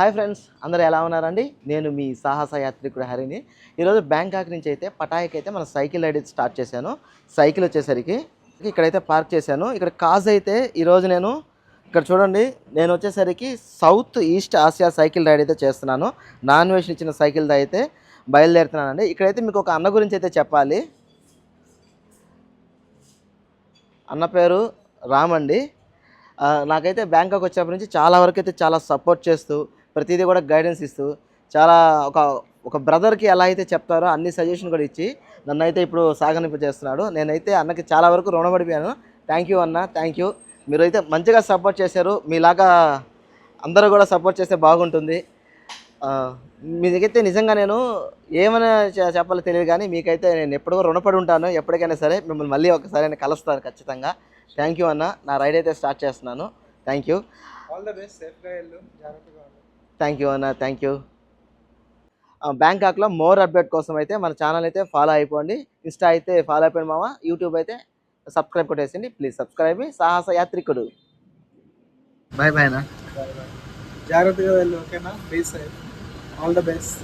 Hi friends అందరూ ఎలా ఉన్నారండి? నేను మీ సాహస యాత్రికుడు హరిని. ఈరోజు బ్యాంకాక్ నుంచి అయితే పటాయికి అయితే మన సైకిల్ రైడ్ స్టార్ట్ చేశాను. సైకిల్ వచ్చేసరికి ఇక్కడైతే పార్క్ చేశాను. ఇక్కడ కాజ్ అయితే ఈరోజు నేను ఇక్కడ చూడండి నేను వచ్చేసరికి south east Asia cycle ride అయితే చేస్తున్నాను. నాన్ వెజ్ ఇచ్చిన సైకిల్ అయితే బయలుదేరుతున్నానండి. ఇక్కడైతే మీకు ఒక అన్న గురించి అయితే చెప్పాలి. అన్న పేరు రామ్ అండి. నాకైతే బ్యాంకాక్ వచ్చినప్పటి నుంచి చాలా వరకు అయితే చాలా సపోర్ట్ చేస్తూ ప్రతిదీ కూడా గైడెన్స్ ఇస్తూ చాలా ఒక ఒక బ్రదర్కి ఎలా అయితే చెప్తారో అన్ని సజెషన్ కూడా ఇచ్చి నన్ను అయితే ఇప్పుడు సాగనింపు చేస్తున్నాడు. నేనైతే అన్నకి చాలా వరకు రుణపడిపోయాను. థ్యాంక్ యూ అన్న థ్యాంక్ యూ మీరు అయితే మంచిగా సపోర్ట్ చేశారు. మీలాగా అందరూ కూడా సపోర్ట్ చేస్తే బాగుంటుంది. ఆ, మీకైతే నిజంగా నేను ఏమైనా చెప్పాలో తెలియదు కానీ మీకైతే నేను ఎప్పుడో రుణపడి ఉంటాను. ఎప్పటికైనా సరే మిమ్మల్ని మళ్ళీ ఒకసారి నేను కలుస్తాను ఖచ్చితంగా. థ్యాంక్ యూ అన్న. నా రైడ్ అయితే స్టార్ట్ చేస్తున్నాను. Thank you all the best సేఫ్గా వెళ్ళు జాగ్రత్తగా థ్యాంక్ యూ అన్న థ్యాంక్ యూ బ్యాంకాక్లో మోర్ అప్డేట్ కోసం అయితే మన ఛానల్ అయితే ఫాలో అయిపోండి. ఇన్స్టా అయితే ఫాలో అయిపోయింది మామ. యూట్యూబ్ అయితే సబ్స్క్రైబ్ కొట్టేసింది ప్లీజ్ సబ్స్క్రైబ్ సాహస యాత్రికుడు. బాయ్ బాయ్ అన్న జాగ్రత్తగా వెళ్ళు ఓకేనా? Please all the best